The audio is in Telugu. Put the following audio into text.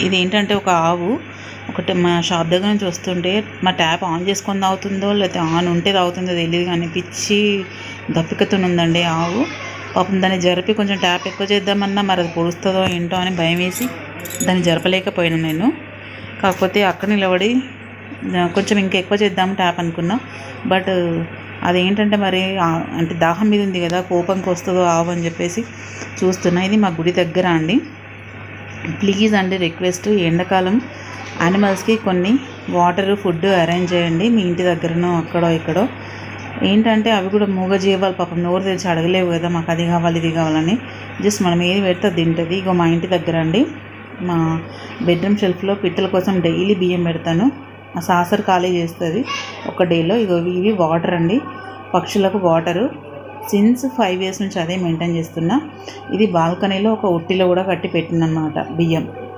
ఇది ఏంటంటే ఒక ఆవు ఒకటి మా షాప్ దగ్గర నుంచి వస్తుంటే మా ట్యాప్ ఆన్ చేసుకొని తాగుతుందో లేకపోతే ఆన్ ఉంటే తాగుతుందో తెలియదు కానీ పిచ్చి దప్పికతో ఉందండి ఆవు. పాపం దాన్ని జరిపి కొంచెం ట్యాప్ ఎక్కువ చేద్దామన్నా మరి అది పొడుస్తుందో ఏంటో అని భయం వేసి దాన్ని జరపలేకపోయాను నేను. కాకపోతే అక్కడ నిలబడి కొంచెం ఇంకా ఎక్కువ చేద్దాం ట్యాప్ అనుకున్నా. బట్ అదేంటంటే మరి ఆ- అంటే దాహం మీద ఉంది కదా కోపంకి వస్తుందో ఆవు అని చెప్పేసి చూస్తున్నా. ఇది మా గుడి దగ్గర అండి. ప్లీజ్ అండి రిక్వెస్ట్ ఎండాకాలం యానిమల్స్కి కొన్ని వాటర్ ఫుడ్ అరేంజ్ చేయండి. మీ ఇంటి దగ్గరనో అక్కడో ఇక్కడో ఏంటంటే అవి కూడా మూగజీవాలు పాపం నోరు తెరిచి అడగలేవు కదా మాకు అది కావాలి ఇది కావాలని. జస్ట్ మనం ఏది పెడితే తింటుంది. ఇగో మా ఇంటి దగ్గర అండి మా బెడ్రూమ్ షెల్ఫ్లో పిట్టల కోసం డైలీ బియ్యం పెడతాను. ఆ సాసర్ ఖాళీ చేస్తుంది ఒక డేలో ఇగో ఇవి వాటర్ అండి. పక్షులకు వాటరు సిన్స్ ఫైవ్ ఇయర్స్ నుంచి అదే మెయింటైన్ చేస్తున్నా ఇది బాల్కనీలో ఒక ఉట్టిలో కూడా కట్టి పెట్టినమాట బియ్యం.